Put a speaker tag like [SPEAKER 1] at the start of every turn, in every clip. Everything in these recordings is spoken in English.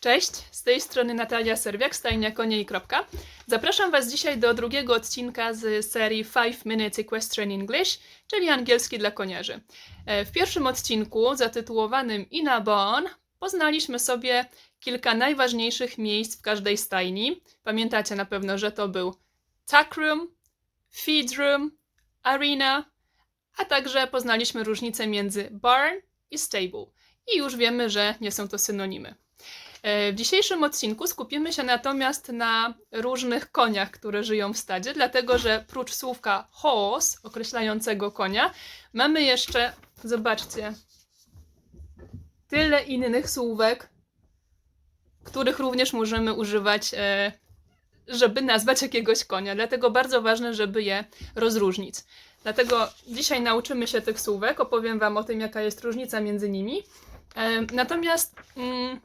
[SPEAKER 1] Cześć, z tej strony Natalia Serwiak, stajnia konie i kropka. Zapraszam Was dzisiaj do drugiego odcinka z serii 5 Minutes Equestrian English, czyli angielski dla koniarzy. E, W pierwszym odcinku, zatytułowanym Ina Bon, poznaliśmy sobie kilka najważniejszych miejsc w każdej stajni. Pamiętacie na pewno, że to był tack room, feed room, arena, a także poznaliśmy różnicę między barn i stable. I już wiemy, że nie są to synonimy. E, W dzisiejszym odcinku skupimy się natomiast na różnych koniach, które żyją w stadzie, dlatego że prócz słówka horse, określającego konia, mamy jeszcze, zobaczcie, tyle innych słówek, których również możemy używać, e, żeby nazwać jakiegoś konia. Dlatego bardzo ważne, żeby je rozróżnić. Dlatego dzisiaj nauczymy się tych słówek, opowiem Wam o tym, jaka jest różnica między nimi. E, Natomiast mm,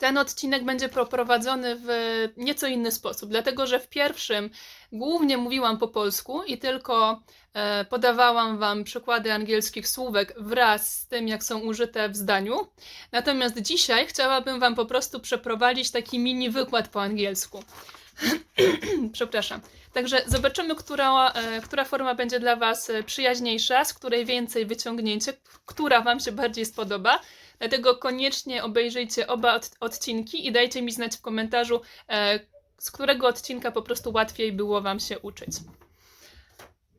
[SPEAKER 1] ten odcinek będzie poprowadzony w nieco inny sposób, dlatego że w pierwszym głównie mówiłam po polsku i tylko e, podawałam Wam przykłady angielskich słówek wraz z tym, jak są użyte w zdaniu. Natomiast dzisiaj chciałabym Wam po prostu przeprowadzić taki mini wykład po angielsku. Przepraszam. Także zobaczymy, która, e, która forma będzie dla Was e, przyjaźniejsza, z której więcej wyciągnięcie, która Wam się bardziej spodoba. Dlatego koniecznie obejrzyjcie oba od, odcinki i dajcie mi znać w komentarzu, e, z którego odcinka po prostu łatwiej było Wam się uczyć.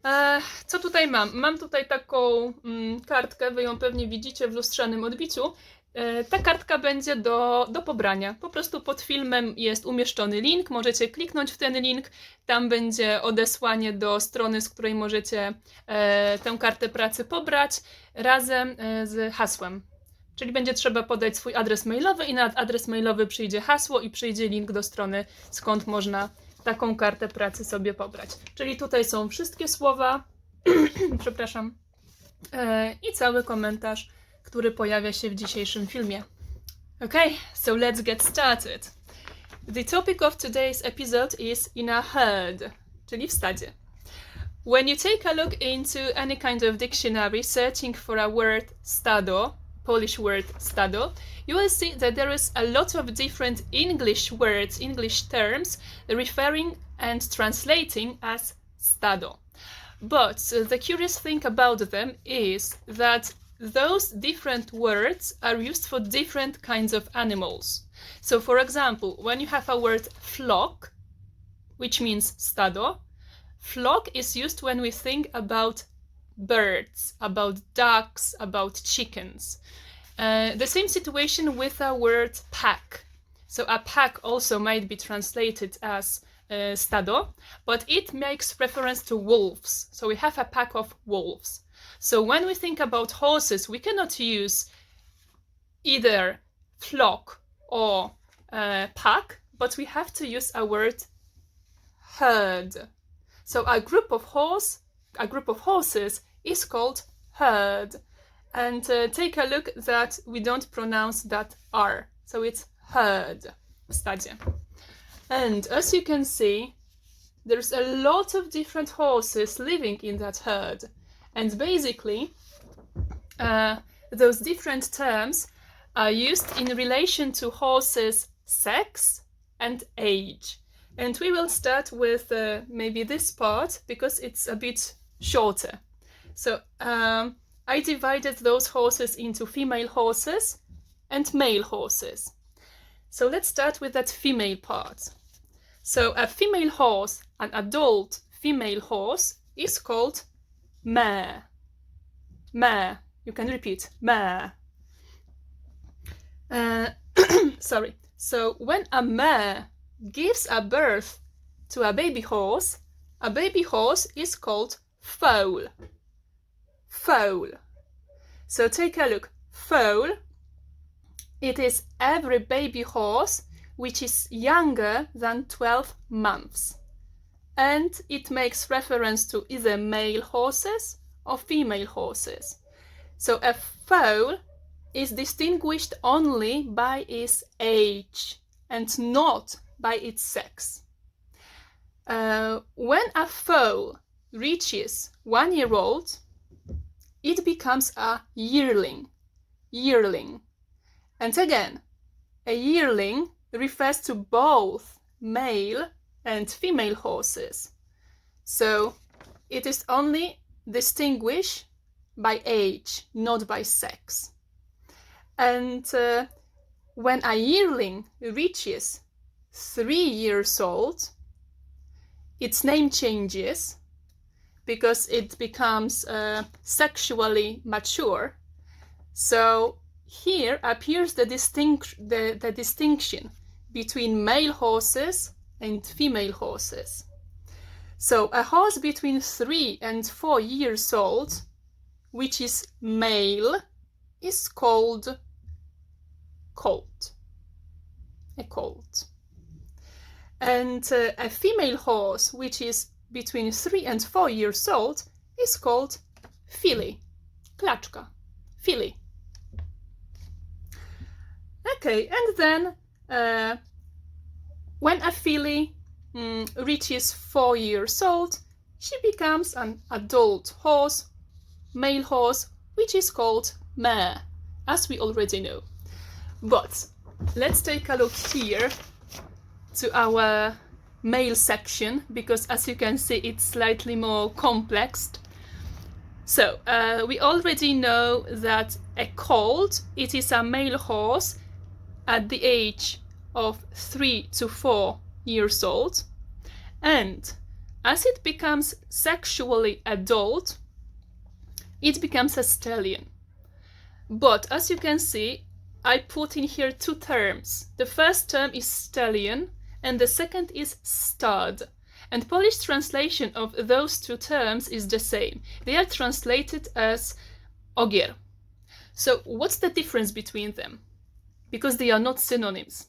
[SPEAKER 1] E, co tutaj mam? Mam tutaj taką mm, kartkę, Wy ją pewnie widzicie w lustrzanym odbiciu. E, ta kartka będzie do, do pobrania. Po prostu pod filmem jest umieszczony link, możecie kliknąć w ten link, tam będzie odesłanie do strony, z której możecie e, tę kartę pracy pobrać razem e, z hasłem. Czyli będzie trzeba podać swój adres mailowy i na adres mailowy przyjdzie hasło i przyjdzie link do strony, skąd można taką kartę pracy sobie pobrać. Czyli tutaj są wszystkie słowa, przepraszam, e, i cały komentarz, który pojawia się w dzisiejszym filmie. Okay, so let's get started. The topic of today's episode is in a herd, czyli w stadzie. When you take a look into any kind of dictionary searching for a word stado, Polish word stado, you will see that there is a lot of different English words, English terms referring and translating as stado. But uh, the curious thing about them is that those different words are used for different kinds of animals. So, for example, when you have a word flock, which means stado, flock is used when we think about birds, about ducks, about chickens. Uh, the same situation with a word pack. So a pack also might be translated as uh, stado, but it makes reference to wolves. So we have a pack of wolves. So when we think about horses, we cannot use either flock or uh, pack, but we have to use a word herd. So a group of horse, a group of horses is called herd. And uh, take a look that we don't pronounce that R. So it's herd w stadzie. And as you can see, there's a lot of different horses living in that herd. And basically, uh, those different terms are used in relation to horses' sex and age. And we will start with uh, maybe this part because it's a bit shorter. So um, I divided those horses into female horses and male horses. So let's start with that female part. So a female horse, an adult female horse, is called mare. Mare. You can repeat mare. Uh, sorry. So when a mare gives a birth to a baby horse, a baby horse is called foal. Foal. So take a look. Foal. It is every baby horse which is younger than 12 months. And it makes reference to either male horses or female horses. So a foal is distinguished only by its age and not by its sex. Uh, when a foal reaches one year old, it becomes a yearling. Yearling. And again, a yearling refers to both male and female horses. So it is only distinguished by age, not by sex. And uh, when a yearling reaches three years old, its name changes because it becomes uh, sexually mature. So here appears the, distinct, the, the distinction between male horses and female horses. So a horse between three and four years old, which is male, is called colt. A colt. And uh, a female horse, which is between three and four years old, is called filly. Klaczka. Filly. Okay, and then uh, when a filly um, reaches four years old, she becomes an adult horse, male horse, which is called mare, as we already know. But let's take a look here to our male section because as you can see it's slightly more complex. So uh, we already know that a colt it is a male horse at the age of 3 to 4 years old and as it becomes sexually adult it becomes a stallion. But as you can see I put in here two terms. The first term is stallion and the second is stud. And Polish translation of those two terms is the same. They are translated as ogier. So what's the difference between them? Because they are not synonyms.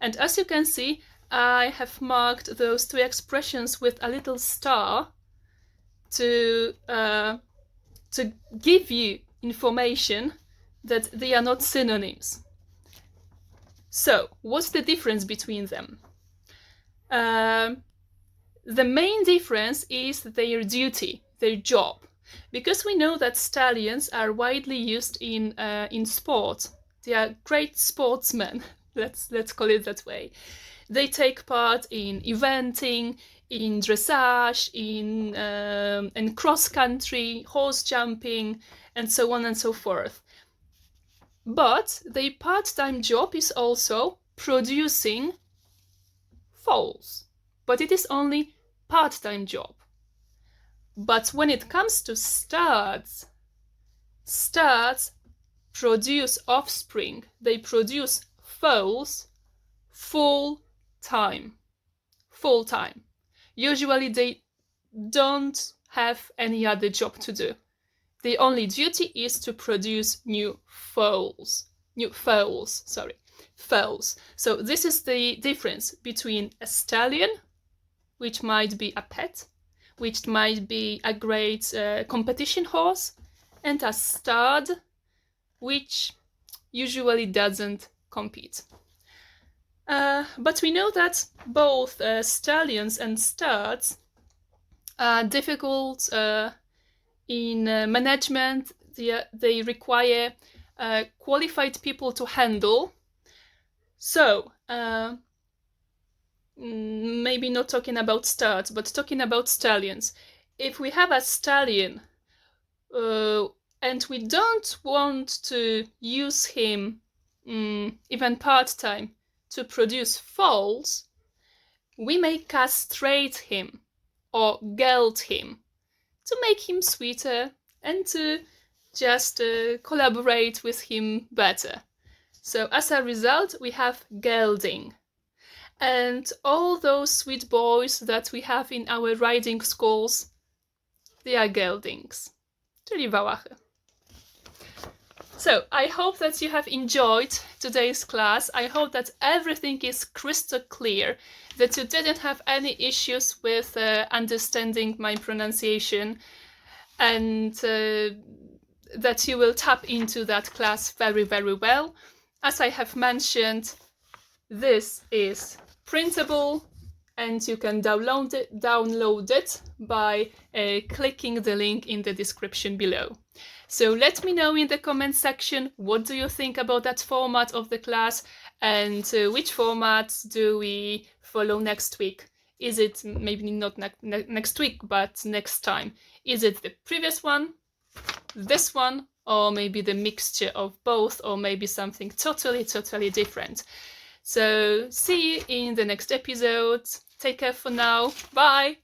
[SPEAKER 1] And as you can see, I have marked those two expressions with a little star to uh, to give you information that they are not synonyms. So, what's the difference between them? Um, the main difference is their duty, their job, because we know that stallions are widely used in uh, in sport. They are great sportsmen. Let's let's call it that way. They take part in eventing, in dressage, in um, in cross country, horse jumping, and so on and so forth. But their part-time job is also producing foals. But it is only part-time job. But when it comes to studs, studs produce offspring. They produce foals full time. Full time. Usually they don't have any other job to do. The only duty is to produce new foals. New foals, sorry. Foals. So this is the difference between a stallion, which might be a pet, which might be a great uh, competition horse, and a stud, which usually doesn't compete. Uh, but we know that both uh, stallions and studs are difficult uh, in uh, management they, they require uh, qualified people to handle so uh, mm, maybe not talking about studs but talking about stallions if we have a stallion uh, and we don't want to use him um, even part-time to produce foals we may castrate him or geld him to make him sweeter and to just uh, collaborate with him better. So as a result, we have gelding. And all those sweet boys that we have in our riding schools, they are geldings, czyli wałachy. So, I hope that you have enjoyed today's class. I hope that everything is crystal clear, that you didn't have any issues with uh, understanding my pronunciation, and uh, that you will tap into that class very, very well. As I have mentioned, this is printable and you can download it, download it by uh, clicking the link in the description below. So let me know in the comment section what do you think about that format of the class and uh, which format do we follow next week? Is it maybe not ne- ne- next week, but next time? Is it the previous one, this one, or maybe the mixture of both, or maybe something totally, totally different? So, see you in the next episode. Take care for now. Bye.